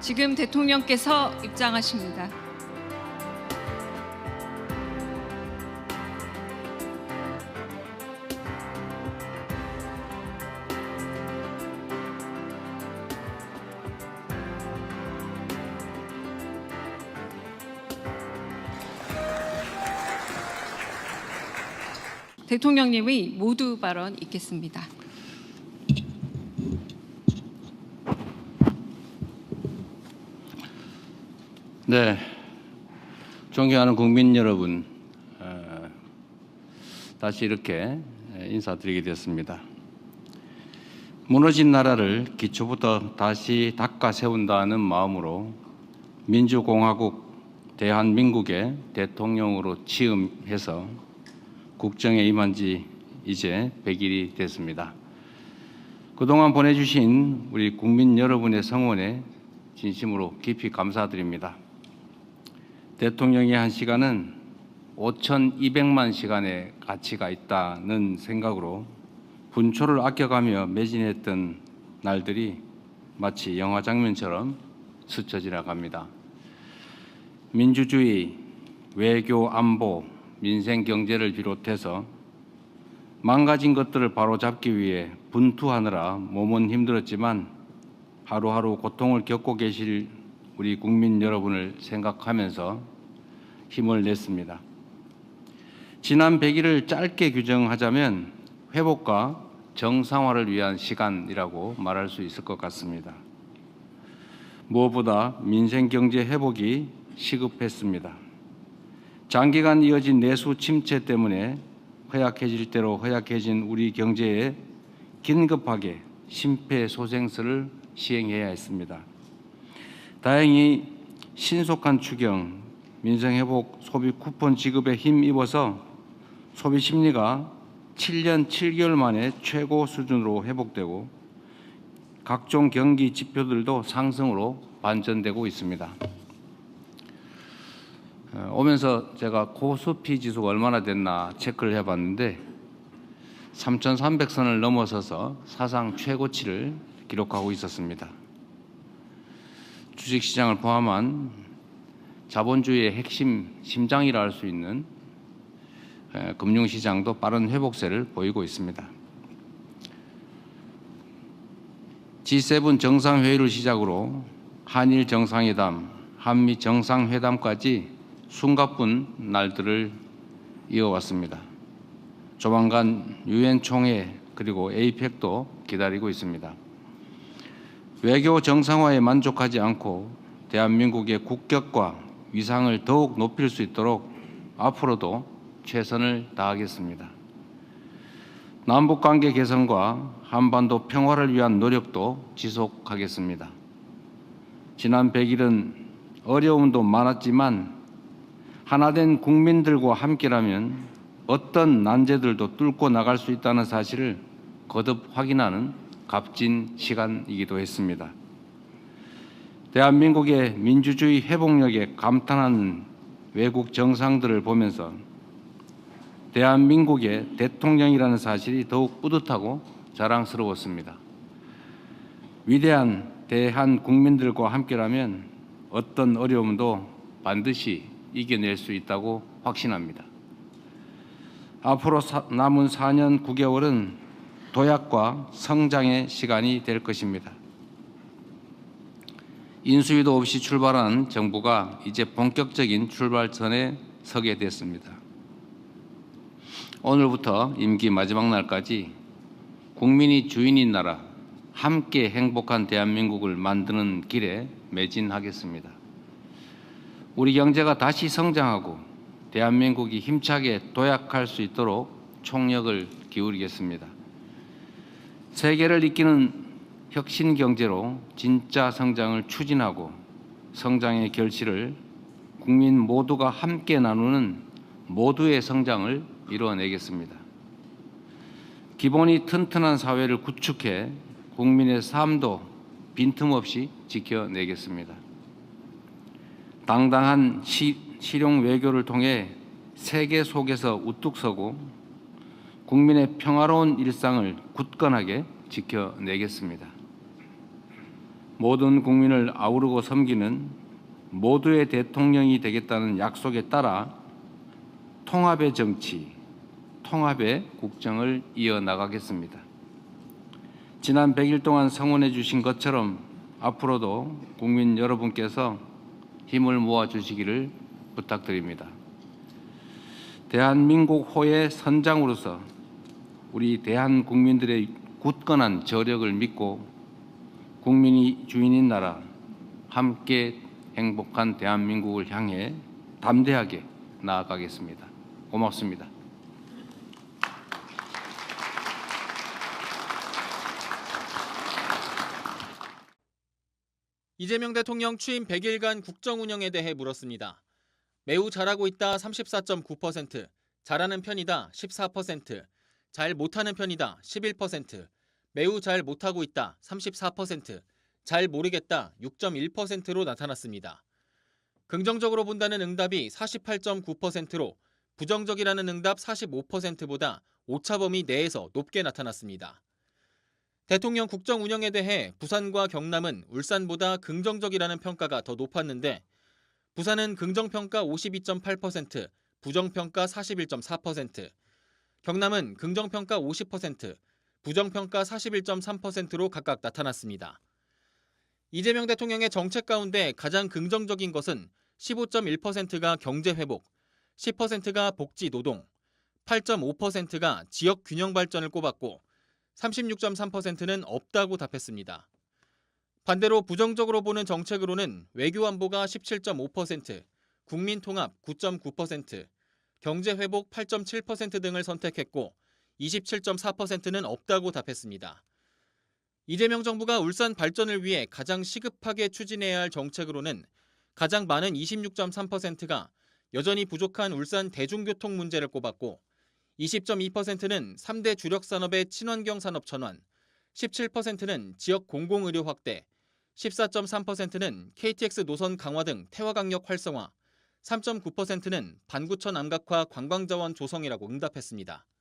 지금 대통령께서 입장하십니다. 대통령님의 모두 발언 있겠습니다. 네, 존경하는 국민 여러분, 어, 다시 이렇게 인사드리게 됐습니다. 무너진 나라를 기초부터 다시 닦아 세운다는 마음으로 민주공화국 대한민국의 대통령으로 취임해서 국정에 임한 지 이제 100일이 됐습니다. 그동안 보내주신 우리 국민 여러분의 성원에 진심으로 깊이 감사드립니다. 대통령의 한 시간은 5,200만 시간의 가치가 있다는 생각으로 분초를 아껴가며 매진했던 날들이 마치 영화 장면처럼 스쳐 지나갑니다. 민주주의, 외교, 안보, 민생 경제를 비롯해서 망가진 것들을 바로잡기 위해 분투하느라 몸은 힘들었지만 하루하루 고통을 겪고 계실 우리 국민 여러분을 생각하면서 힘을 냈습니다. 지난 100일을 짧게 규정하자면 회복과 정상화를 위한 시간이라고 말할 수 있을 것 같습니다. 무엇보다 민생 경제 회복이 시급했습니다. 장기간 이어진 내수 침체 때문에 허약해질 대로 허약해진 우리 경제에 긴급하게 심폐소생술을 시행해야 했습니다. 다행히 신속한 추경, 민생 회복, 소비 쿠폰 지급에 힘입어서 소비 심리가 7년 7개월 만에 최고 수준으로 회복되고 각종 경기 지표들도 상승으로 반전되고 있습니다. 어, 오면서 제가 고수피 지수가 얼마나 됐나 체크를 해봤는데 3,300선을 넘어서서 사상 최고치를 기록하고 있었습니다. 주식시장을 포함한 자본주의의 핵심 심장이라 할 수 있는 에, 금융시장도 빠른 회복세를 보이고 있습니다. G7 정상회의를 시작으로 한일 정상회담, 한미 정상회담까지 숨가쁜 날들을 이어왔습니다. 조만간 유엔 총회 그리고 에이펙도 기다리고 있습니다. 외교 정상화에 만족하지 않고 대한민국의 국격과 위상을 더욱 높일 수 있도록 앞으로도 최선을 다하겠습니다. 남북 관계 개선과 한반도 평화를 위한 노력도 지속하겠습니다. 지난 100일은 어려움도 많았지만 하나된 국민들과 함께라면 어떤 난제들도 뚫고 나갈 수 있다는 사실을 거듭 확인하는 값진 시간이기도 했습니다. 대한민국의 민주주의 회복력에 감탄하는 외국 정상들을 보면서 대한민국의 대통령이라는 사실이 더욱 뿌듯하고 자랑스러웠습니다. 위대한 대한 국민들과 함께라면 어떤 어려움도 반드시 이겨낼 수 있다고 확신합니다. 앞으로 사, 남은 4년 9개월은 도약과 성장의 시간이 될 것입니다. 인수위도 없이 출발한 정부가 이제 본격적인 출발선에 서게 됐습니다. 오늘부터 임기 마지막 날까지 국민이 주인인 나라, 함께 행복한 대한민국을 만드는 길에 매진하겠습니다. 우리 경제가 다시 성장하고 대한민국이 힘차게 도약할 수 있도록 총력을 기울이겠습니다. 세계를 이끄는 혁신 경제로 진짜 성장을 추진하고 성장의 결실을 국민 모두가 함께 나누는 모두의 성장을 이루어내겠습니다. 기본이 튼튼한 사회를 구축해 국민의 삶도 빈틈없이 지켜내겠습니다. 당당한 시, 실용 외교를 통해 세계 속에서 우뚝 서고 국민의 평화로운 일상을 굳건하게 지켜내겠습니다. 모든 국민을 아우르고 섬기는 모두의 대통령이 되겠다는 약속에 따라 통합의 정치, 통합의 국정을 이어나가겠습니다. 지난 100일 동안 성원해 주신 것처럼 앞으로도 국민 여러분께서 힘을 모아 주시기를 부탁드립니다. 대한민국 호의 선장으로서 우리 대한 국민들의 굳건한 저력을 믿고 국민이 주인인 나라 함께 행복한 대한민국을 향해 담대하게 나아가겠습니다. 고맙습니다. 이재명 대통령 취임 100일간 국정 운영에 대해 물었습니다. 매우 잘하고 있다 34.9%, 잘하는 편이다 14%, 잘 못하는 편이다 11%, 매우 잘 못하고 있다 34%, 잘 모르겠다 6.1%로 나타났습니다. 긍정적으로 본다는 응답이 48.9%로 부정적이라는 응답 45%보다 오차범위 내에서 높게 나타났습니다. 대통령 국정 운영에 대해 부산과 경남은 울산보다 긍정적이라는 평가가 더 높았는데 부산은 긍정평가 52.8%, 부정평가 41.4%, 경남은 긍정평가 50%, 부정평가 41.3%로 각각 나타났습니다. 이재명 대통령의 정책 가운데 가장 긍정적인 것은 15.1%가 경제 회복, 10%가 복지 노동, 8.5%가 지역 균형 발전을 꼽았고 36.3%는 없다고 답했습니다. 반대로 부정적으로 보는 정책으로는 외교 안보가 17.5%, 국민 통합 9.9%, 경제 회복 8.7% 등을 선택했고 27.4%는 없다고 답했습니다. 이재명 정부가 울산 발전을 위해 가장 시급하게 추진해야 할 정책으로는 가장 많은 26.3%가 여전히 부족한 울산 대중교통 문제를 꼽았고 20.2%는 3대 주력 산업의 친환경 산업 전환, 17%는 지역 공공의료 확대, 14.3%는 KTX 노선 강화 등 태화 강력 활성화, 3.9%는 반구천 암각화 관광자원 조성이라고 응답했습니다.